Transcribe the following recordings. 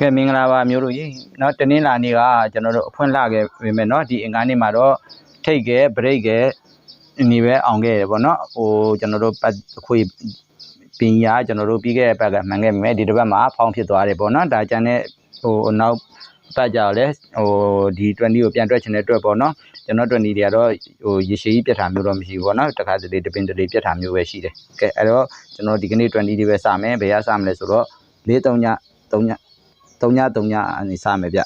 ကဲမင်္ဂလာပါမျိုးတို့ရေเนาะတနင်္လာနေ့ကကျွန်တော်တို့အဖွင့်လှခဲ့ပြီမဲ့เนาะဒီအင်္ဂါနေ့မှာတော့ထိတ်ကဲဘရိတ်ကဲနေပဲအောင်ခဲ့တယ်ပေါ့เนาะဟိုကျွန်တော်တို့ပတ်အခွေပညာကျွန်တော်တို့ပြီးခဲ့တဲ့ဘက်ကမှန်ခဲ့ပြီမဲ့ဒီတစ်ပတ်မှာဖောင်းဖြစ်သွားတယ်ပေါ့เนาะဒါကြမ်းတဲ့ဟိုနောက်ပတ်ကြတော့လဲဟိုဒီ20ကိုပြန်တွက်ချင်တဲ့အတွက်ပေါ့เนาะကျွန်တော်20တွေကတော့ဟိုရေရှည်ကြီးပြတ်တာမျိုးတော့မရှိဘူးပေါ့เนาะတခါတလေတပင်တလေပြတ်တာမျိုးပဲရှိတယ်ကဲအဲ့တော့ကျွန်တော်ဒီကနေ့20တွေပဲစမယ်ဘယ်ရစမလဲဆိုတော့4 3ည3ည 3ည3ညအနေစမယ်ဗျ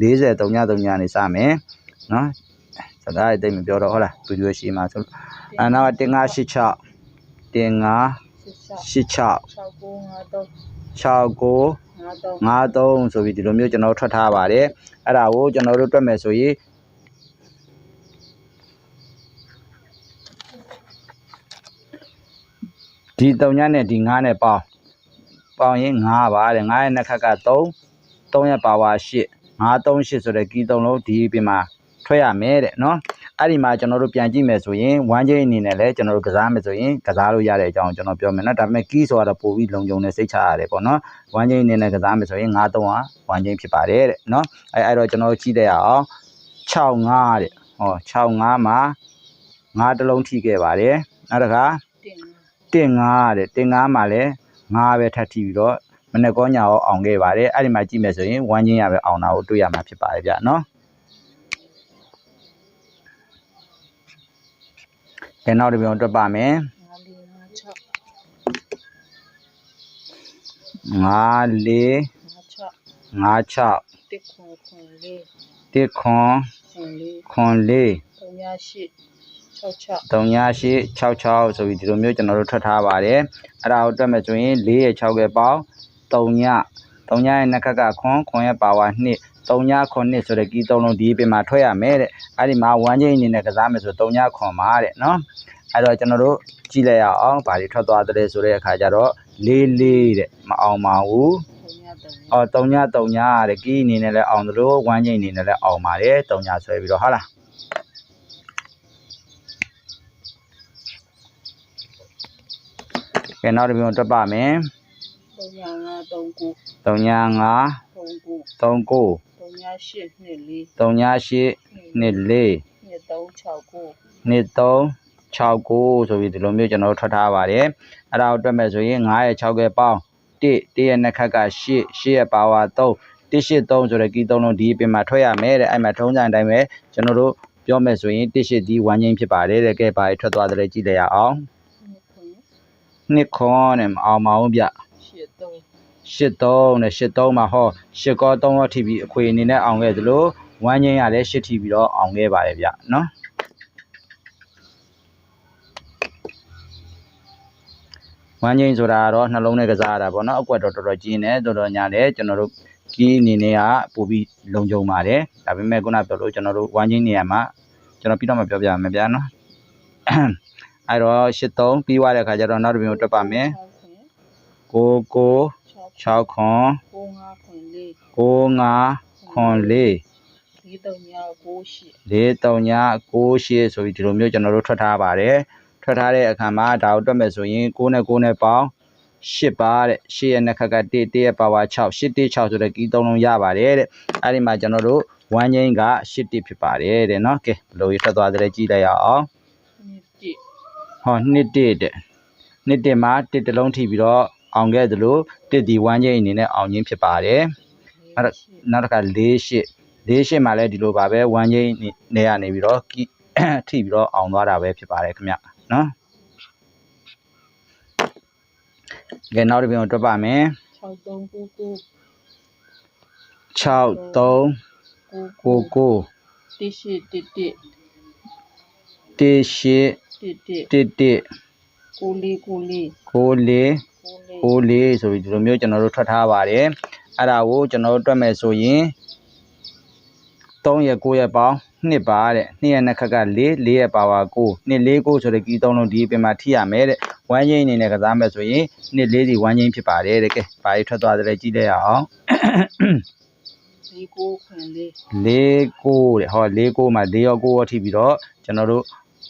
40 3ည3ညအနေစမယ်နော်စကားတိတ်မပြောတော့ဟုတ်လားသူရွေးရှိမှာဆိုအနာကတင်986တင်9 86 6953 69 53 53ဆိုပြီးဒီလိုမျိုးကျွန်တော်ထွက်ထားပါတယ်အဲ့ဒါကိုကျွန်တော်တို့တွက်မယ်ဆိုရင်ဒီ3ညနဲ့ဒီ9နဲ့ပေါင်းပေါင်းရင်9ပါတဲ့9ရဲ့နှစ်ခက်က3 3ရဲ့ပါဝါ8 938ဆိုတဲ့ကီး3လုံးဒီပြင်မှာထွက်ရမယ်တဲ့နော်အဲ့ဒီမှာကျွန်တော်တို့ပြန်ကြည့်မယ်ဆိုရင်1 chain အနေနဲ့လည်းကျွန်တော်တို့ကစားမယ်ဆိုရင်ကစားလို့ရတဲ့အကြောင်းကျွန်တော်ပြောမယ်နော်ဒါပေမဲ့ key ဆိုတာတော့ပို့ပြီးလုံခြုံနေစိတ်ချရတယ်ပေါ့နော်1 chain အနေနဲ့ကစားမယ်ဆိုရင်9 3ဟာ1 chain ဖြစ်ပါတယ်တဲ့နော်အဲ့အဲ့တော့ကျွန်တော်တို့ကြည့်လိုက်ရအောင်65တဲ့ဟော65မှာ9တလုံးထိခဲ့ပါတယ်နောက်တစ်ခါတင်ငါတင်9တဲ့တင်9မှာလည်း9ပဲထပ်ထိပြီးတော့ မနေ့ကောညာရောအောင်ခဲ့ပါတယ်အဲ့ဒီမှာကြည့်မယ်ဆိုရင်1 chain ရပဲအောင်တာကိုတွေ့ရမှာဖြစ်ပါတယ်ဗျနော်ကဲနောက်တစ်ပြုံတွက်ပါမယ်5456 5 4 56 5 6တစ်ခွန်ခွန်လေး1ခွန်ခွန်လေးခွန်4 3866 3866ဆိုပြီးဒီလိုမျိုးကျွန်တော်တို့ထွက်ထားပါတယ်အဲ့ဒါကိုတွက်မယ်ဆိုရင်4ရဲ့6ရဲ့ပေါင်း 3ည3ညရဲ့နှစ်ခက်ကခွန်ခွန်ရဲ့ပါဝါ2 3ညခွန်2ဆိုတဲ့ကီး3လုံးဒီပြင်မှာထွက်ရမယ်တဲ့အဲ့ဒီမှာ1ချင်းအနေနဲ့ကစားမယ်ဆို3ညခွန်ပါတဲ့နော်အဲ့တော့ကျွန်တော်တို့ကြည့်လိုက်ရအောင်ဗာဒီထွက်သွားတယ်ဆိုတဲ့အခါကျတော့4 4တဲ့မအောင်ပါဘူး3အော်3ည3ညတဲ့ကီးအနေနဲ့လည်းအောင်သလို1ချင်းအနေနဲ့လည်းအောင်ပါတယ်3ညဆွဲပြီးတော့ဟုတ်လားကဲနောက်တစ်ပြုံတွက်ပါမယ် 3 3ည5 39 39 38 24 3ည8နှစ်4 2369နှစ်3 69ဆိုပြီးဒီလိုမျိုးကျွန်တော်တို့ထွက်ထားပါတယ်အဲ့ဒါကိုတွက်မယ်ဆိုရင်9ရဲ့6ရဲ့ပေါင်း1 1ရဲ့နှစ်ခက်က8 8ရဲ့ပါဝါ3 183ဆိုတဲ့ကီး3လုံးဒီအပြင်မှာထွက်ရမယ်တဲ့အဲ့မှာထုံးစံအတိုင်းပဲကျွန်တော်တို့ပြောမယ်ဆိုရင်180ဒီ1ချင်းဖြစ်ပါတယ်တဲ့ကဲပါရထွက်သွားတယ်ကြည့်လိုက်ရအောင်2နှစ်ခွန်နဲ့မအောင်မအောင်ဗျ 83 83နဲ့83မှာဟော8ကော3ရောထိပြီးအခွေအနေနဲ့အောင်ခဲ့သလို1ချင်းရလည်း8ထိပြီးတော့အောင်ခဲ့ပါတယ်ဗျနော်ဝမ်းချင်းဆိုတာကတော့နှလုံးနဲ့ကစားရတာပေါ့နော်အကွက်တော့တော်တော်ကျင်းတယ်တော်တော်ညာတယ်ကျွန်တော်တို့ကီးအနေနဲ့ကပို့ပြီးလုံခြုံပါတယ်ဒါပေမဲ့ခုနပြောလို့ကျွန်တော်တို့ဝမ်းချင်းနေရာမှာကျွန်တော်ပြီးတော့မှပြောပြမယ်ဗျာနော်အဲ့တော့83ပြီးသွားတဲ့ခါကျတော့နောက်တစ်ပြုံတက်ပါမယ် ကိုကို6ခွန်5ခွန်4 9ခွန်4 4398ဆိုပြီးဒီလိုမျိုးကျွန်တော်တို့ထွက်ထားပါတယ်ထွက်ထားတဲ့အခါမှာဒါကိုတွက်မယ်ဆိုရင်6နဲ့6နဲ့ပေါင်း8ပါတဲ့8ရဲ့နှစ်ခါက1 1ရဲ့ power 6 8 1 6ဆိုတဲ့ကီးသုံးလုံးရပါတယ်တဲ့အဲ့ဒီမှာကျွန်တော်တို့1ချင်းက8 1ဖြစ်ပါတယ်တဲ့နော်ကဲဘယ်လိုရထွက်သွားသလဲကြည့်လိုက်ရအောင်1 1ဟော2 1တဲ့2 1မှာ1တလုံးထိပြီးတော့ အောင်ခဲ့သလို1ဒီ1ချင်းအနေနဲ့အောင်ချင်းဖြစ်ပါတယ်1နောက်တစ်ခါ4 8 4 8မှာလည်းဒီလိုပါပဲ1ချင်းနေရနေပြီးတော့ကီထိပြီးတော့အောင်သွားတာပဲဖြစ်ပါတယ်ခင်ဗျနော်ကဲနောက်တစ်ပြန်တွက်ပါမယ်6399 6 3 9 9 18 11 1 8 11 1 1 94 94 9 4 94 9 4ဆိုပြီးဒီလိုမျိုးကျွန်တော်တို့ထွက်ထားပါတယ်အဲ့ဒါကိုကျွန်တော်တို့တွက်မယ်ဆိုရင်3ရက်9ရက်ပေါင်းနှစ်ပါတဲ့နှစ်ရက်နှစ်ခက်က4 4ရက်ပါဝါ9နှစ်4 9ဆိုတဲ့ကီးသုံးလုံးဒီအပြင်မှာထိရမယ်တဲ့ဝမ်းချင်းအနေနဲ့ကစားမယ်ဆိုရင်နှစ်4ဒီဝမ်းချင်းဖြစ်ပါတယ်တဲ့ကဲဘာကြီးထွက်သွားတယ်ကြည့်လိုက်ရအောင်ဒီကိုခွန်လေး၄9တဲ့ဟော၄9မှာ၄ရော9ရောထိပြီးတော့ကျွန်တော်တို့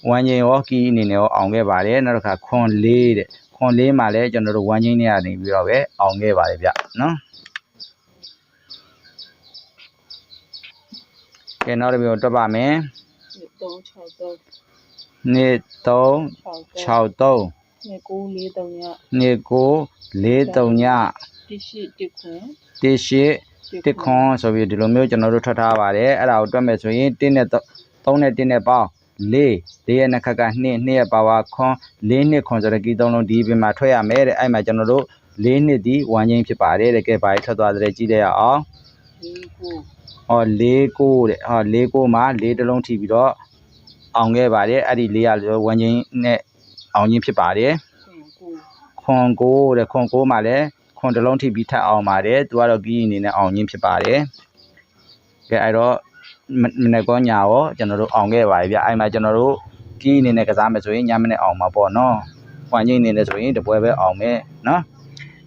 ဝမ်းချင်းရောကီးအနေနဲ့ရောအောင်ခဲ့ပါတယ်နောက်တစ်ခါခွန်၄တဲ့ ခွန်လေးမှာလည်းကျွန်တော်တို့ဝမ်းချင်းတွေကနေပြီးတော့ပဲအောင်ခဲ့ပါတယ်ဗျနော်ကဲနောက်တစ်မျိုးတွက်ပါမယ်နေ3 6 3နေကို၄၃ညနေကို၄၃ညတရှိတခွန်တရှိတခွန်ဆိုပြီးဒီလိုမျိုးကျွန်တော်တို့ထွက်ထားပါတယ်အဲ့ဒါကိုတွက်မယ်ဆိုရင်1နဲ့3နဲ့1နဲ့ပေါင်း 4 4ရဲ့နှစ်ခက်က2 2ရဲ့ပါဝါခွန်4နှစ်ခွန်ဆိုတဲ့ကီးသုံးလုံးဒီပြင်မှာထွက်ရမယ်တဲ့အဲ့မှာကျွန်တော်တို့4နှစ်ဒီဝမ်းချင်းဖြစ်ပါတယ်တဲ့ကဲဘာကြီးထွက်သွားတဲ့ကြည့်လိုက်ရအောင်လေးကိုဟော၄ကိုတဲ့ဟော၄ကိုမှာ၄တလုံးထိပြီးတော့အောင်ခဲ့ပါတယ်အဲ့ဒီ၄ရလို့ဝမ်းချင်းနဲ့အောင်ချင်းဖြစ်ပါတယ်ခွင်ကိုခွန်ကိုတဲ့ခွန်ကိုမှာလည်းခွန်တလုံးထိပြီးထပ်အောင်ပါတယ်သူကတော့ပြီးအနေနဲ့အောင်ချင်းဖြစ်ပါတယ်ကဲအဲ့တော့ မမနေ့ကောညာရောကျွန်တော်တို့အောင်ခဲ့ပါပြီဗျအဲ့မှာကျွန်တော်တို့ကြီးအနေနဲ့ကစားမယ်ဆိုရင်ညမနေ့အောင်မှာပေါ့နော်ဝမ်းချင်းအနေနဲ့ဆိုရင်တပွဲပဲအောင်မယ်နော်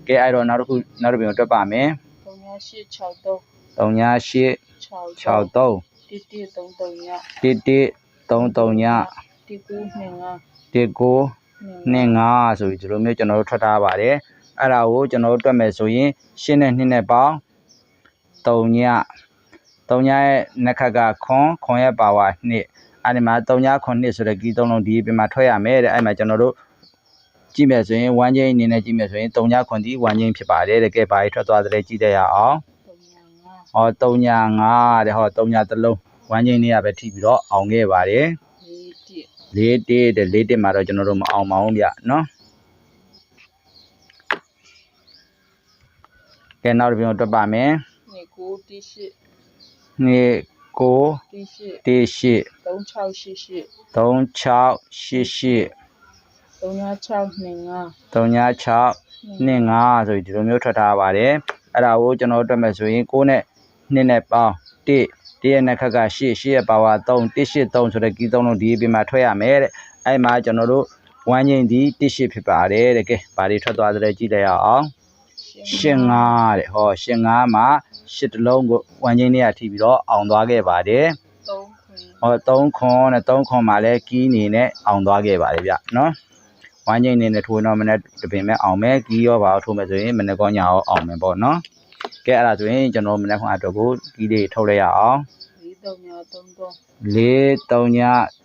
ကဲအဲ့တော့နောက်တစ်ခုနောက်တစ်ပြင်တွက်ပါမယ်သုံးညရှိ6သုံး3ည8 6 6 3တစ်တစ်သုံးသုံးညတစ်တစ်3 3ညတစ်ကိုနှစ်ငါတစ်ကိုနှစ်ငါဆိုပြီးဒီလိုမျိုးကျွန်တော်တို့ထွက်ထားပါတယ်အဲ့ဒါကိုကျွန်တော်တို့တွက်မယ်ဆိုရင်ရှင်းနဲ့နှစ်နဲ့ပေါင်း3ည 3ညရဲ့နှစ်ခက်ကခွန်ခွန်ရဲ့ပါဝါနှစ်အဲ့ဒီမှာ3ညခွန်နှစ်ဆိုတဲ့ကီးသုံးလုံးဒီပြင်မှာထွက်ရမယ်တဲ့အဲ့မှာကျွန်တော်တို့ကြည့်မယ်ဆိုရင်1ချင်းအနေနဲ့ကြည့်မယ်ဆိုရင်3ညခွန်ဒီ1ချင်းဖြစ်ပါတယ်တဲ့ကဲဘာကြီးထွက်သွားတယ်ကြည့်တတ်ရအောင်သုံးညငါဟော3ည5တဲ့ဟော3ညတစ်လုံး1ချင်းလေးကပဲထိပြီးတော့အောင်ခဲ့ပါတယ်လေးတစ်လေးတစ်တဲ့လေးတစ်မှာတော့ကျွန်တော်တို့မအောင်ပါဘူးဗျနော်ကဲနောက်တစ်ပြန်တွက်ပါမယ်နှစ်ကို တစ်ရှိနှစ်ကိုတစ်ရှိတစ်ရှိသုံး6ရှိရှိ3 6 8 8သုံးည6နှစ်ငါ3ည6နှစ်5ဆိုပြီးဒီလိုမျိုးထွက်ထားပါတယ်အဲ့ဒါကိုကျွန်တော်တို့တွက်မယ်ဆိုရင်6နဲ့2နဲ့ပေါင်း1တရဲ့နှစ်ခက်က8 8ရဲ့ပါဝါ3 1 8 3ဆိုတဲ့ကီးသုံးလုံးဒီအပြင်မှာထွက်ရမယ်တဲ့အဲ့မှာကျွန်တော်တို့ဝမ်းငိမ့်ဒီ1 8ဖြစ်ပါတယ်တဲ့ကဲဘာတွေထွက်သွားသလဲကြည့်လိုက်ရအောင် ရှင်ငါတဲ့ဟောရှင်ငါမှာရှစ်တလုံးကိုဝမ်းချင်းလေးကထိပြီးတော့အောင်သွားခဲ့ပါတယ်သုံးခွင်ဟော3ခွန်နဲ့3ခွန်မှာလည်းကီးအနေနဲ့အောင်သွားခဲ့ပါတယ်ဗျနော်ဝမ်းချင်းအနေနဲ့ထိုးတော့မနေ့တပင်မဲ့အောင်မယ်ကီးရောပါထိုးမယ်ဆိုရင်မနေ့ကောညရောအောင်မယ်ပေါ့နော်ကဲအဲ့ဒါဆိုရင်ကျွန်တော်မနေ့ခွန်အတွက်ကိုကီးလေးထုတ်လိုက်ရအောင်လေးသုံးညသုံးသုံး4 3ည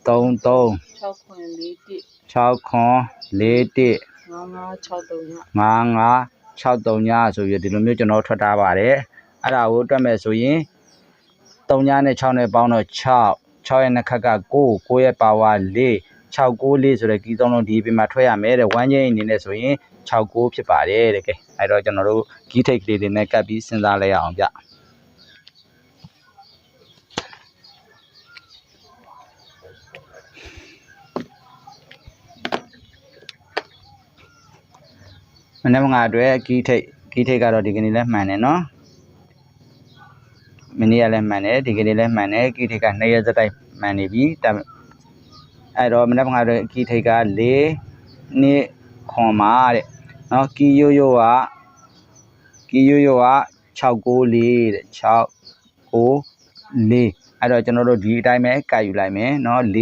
3 3 6ခွင်လေးတစ်6ခွန်4 1ငါးငါး6သုံးည5 5 6 3ညဆိုပြီးဒီလိုမျိုးကျွန်တော်ထွက်ထားပါတယ်အဲ့ဒါကိုတွက်မယ်ဆိုရင်3ညနဲ့6နဲ့ပေါင်းတော့6 6ရဲ့နှစ်ခက်က9 9ရဲ့ပါဝါ4 6 9 4ဆိုတဲ့ကီးသုံးလုံးဒီပြင်မှာထွက်ရမယ်တဲ့ဝမ်းချင်းအနေနဲ့ဆိုရင်6 9ဖြစ်ပါတယ်တဲ့ကဲအဲ့တော့ကျွန်တော်တို့ကီးထိတ်ကလေးတွေနဲ့ကပ်ပြီးစဉ်းစားလိုက်ရအောင်ဗျ မနေ့ကအတွက်ကီးထိတ်ကီးထိတ်ကတော့ဒီကနေ့လဲမှန်တယ်နော်မနေ့ကလည်းမှန်တယ်ဒီကနေ့လည်းမှန်တယ်ကီးထိတ်က2ရက်စက်တိုက်မှန်နေပြီဒါပေမဲ့အဲ့တော့မနေ့ကအတွက်ကီးထိတ်က4နှစ်ခွန်မာတဲ့နော်ကီးရိုးရိုးကကီးရိုးရိုးက694တဲ့6 9 4အဲ့တော့ကျွန်တော်တို့ဒီအတိုင်းပဲကတ်ယူလိုက်မယ်နော်4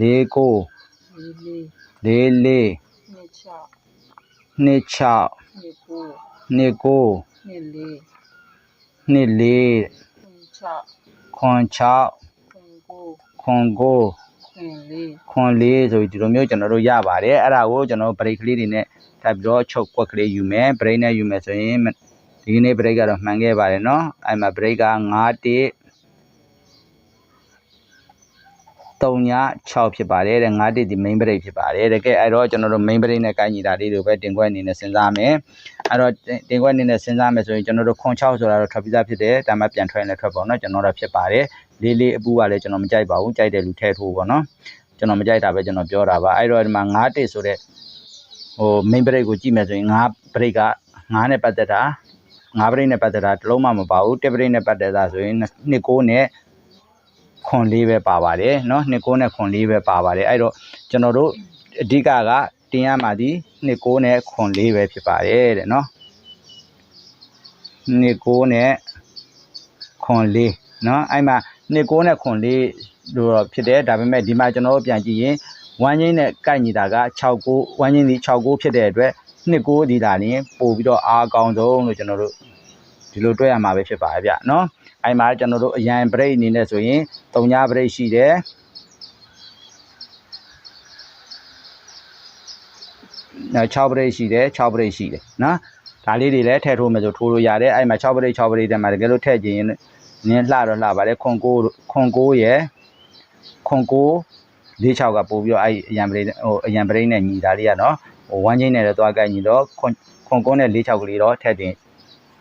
6 လေးကို 4 9 လေးလေး 4 4 နှစ်ချ 2 6 နှစ်ကို 2 9 နှစ်လေး 2 4 ခွန်ချ ခွန်6 ခွန်ကို ခွန်9 ခွင်လေး ခွန်4ဆိုပြီးဒီလိုမျိုးကျွန်တော်တို့ရပါတယ်အဲ့ဒါကိုကျွန်တော် break ကလေးတွေနဲ့ထပ်ပြီးတော့ချုပ်ကွက်ကလေးယူမယ် break နဲ့ယူမယ်ဆိုရင်ဒီကနေ့ break ကတော့မှန်ခဲ့ပါတယ်เนาะအဲ့မှာ break က9 1 3ည6ဖြစ်ပါတယ်တဲ့9တိဒီ main break ဖြစ်ပါတယ်တကယ်အဲ့တော့ကျွန်တော်တို့ main break နဲ့ကိုင်းညီတာလေးတွေပဲတင်ခွက်အနေနဲ့စဉ်းစားမယ်အဲ့တော့တင်ခွက်အနေနဲ့စဉ်းစားမယ်ဆိုရင်ကျွန်တော်တို့ခွန်6ဆိုတာတော့ထွက်ပြီးသားဖြစ်တယ်ဒါမှပြန်ထွက်ရင်လည်းထွက်ပေါ့နော်ကျွန်တော်တို့ဖြစ်ပါတယ်လေးလေးအပူကလည်းကျွန်တော်မကြိုက်ပါဘူးကြိုက်တယ်လူထဲထိုးပေါ့နော်ကျွန်တော်မကြိုက်တာပဲကျွန်တော်ပြောတာပါအဲ့တော့ဒီမှာ9တိဆိုတဲ့ဟို main break ကိုကြည့်မယ်ဆိုရင်9 break က9နဲ့ပတ်သက်တာ9 break နဲ့ပတ်သက်တာတစ်လုံးမှမပါဘူး1 break နဲ့ပတ်သက်တာဆိုရင်2 9နဲ့ ခွန်လေးပဲပါပါတယ်เนาะ2 9နဲ့ခွန်လေးပဲပါပါတယ်အဲ့တော့ကျွန်တော်တို့အဓိကကတင်ရမှာဒီ2 9နဲ့ခွန်လေးပဲဖြစ်ပါတယ်တဲ့เนาะ2 9နဲ့ခွန်လေးเนาะအဲ့မှာ2 9နဲ့ခွန်လေးလို့တော့ဖြစ်တယ်ဒါပေမဲ့ဒီမှာကျွန်တော်တို့ပြန်ကြည့်ရင်ဝမ်းချင်းနဲ့ကိုက်ညီတာက69ဝမ်းချင်းဒီ69ဖြစ်တဲ့အတွက်2 9ဒီလာရင်ပို့ပြီးတော့အားအကောင်းဆုံးလို့ကျွန်တော်တို့ဒီလိုတွဲရမှာပဲဖြစ်ပါရဲ့ဗျเนาะ အဲ့မှာကျွန်တော်တို့အရန်ဘရိတ်အနေနဲ့ဆိုရင်3ညဘရိတ်ရှိတယ်နော်6ဘရိတ်ရှိတယ်6ဘရိတ်ရှိတယ်နော်ဒါလေးတွေလည်းထည့်ထိုးမယ်ဆိုထိုးလို့ရတယ်အဲ့မှာ6ဘရိတ်6ဘရိတ်တက်မှာတကယ်လို့ထည့်ခြင်းရင်နင်းလှတော့လှပါတယ်ခွန်ကိုခွန်ကိုရယ်ခွန်ကို၄6ကပို့ပြီးတော့အဲ့အရန်ဘရိတ်ဟိုအရန်ဘရိတ်နဲ့ညီတာလေးကနော်ဟိုဝမ်းချင်းနဲ့တော့သွားကြိုက်ညီတော့ခွန်ခွန်ကိုနဲ့၄6ကလေးတော့ထည့်တင်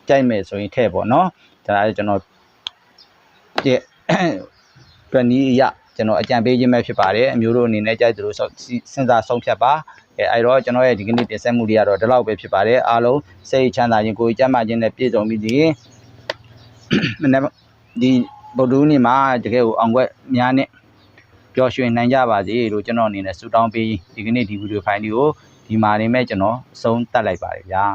ကြိုက်မယ်ဆိုရင်ထည့်ပေါ့နော်ဒါလည်းကျွန်တော် တဲ့တွနီးအရကျွန်တော်အကြံပေးခြင်းပဲဖြစ်ပါတယ်အမျိုးတို့အနေနဲ့ကြိုက်သလိုစောစဉ်းစားဆုံးဖြတ်ပါအဲအဲ့တော့ကျွန်တော်ရဲ့ဒီကနေ့တင်ဆက်မှုတွေကတော့ဒီလောက်ပဲဖြစ်ပါတယ်အားလုံးစိတ်ချမ်းသာခြင်းကိုယ်ကြမ်းမာခြင်းနဲ့ပြည့်စုံပြီးဒီမနေ့ဒီဗုဒ္ဓဦးနေ့မှာတကယ်ကိုအောင်ွက်များနဲ့ပျော်ရွှင်နိုင်ကြပါစေလို့ကျွန်တော်အနေနဲ့ဆုတောင်းပေးဒီကနေ့ဒီဗီဒီယိုဖိုင်လေးကိုဒီမှာနေမဲ့ကျွန်တော်အဆုံးသတ်လိုက်ပါတယ်ဗျာ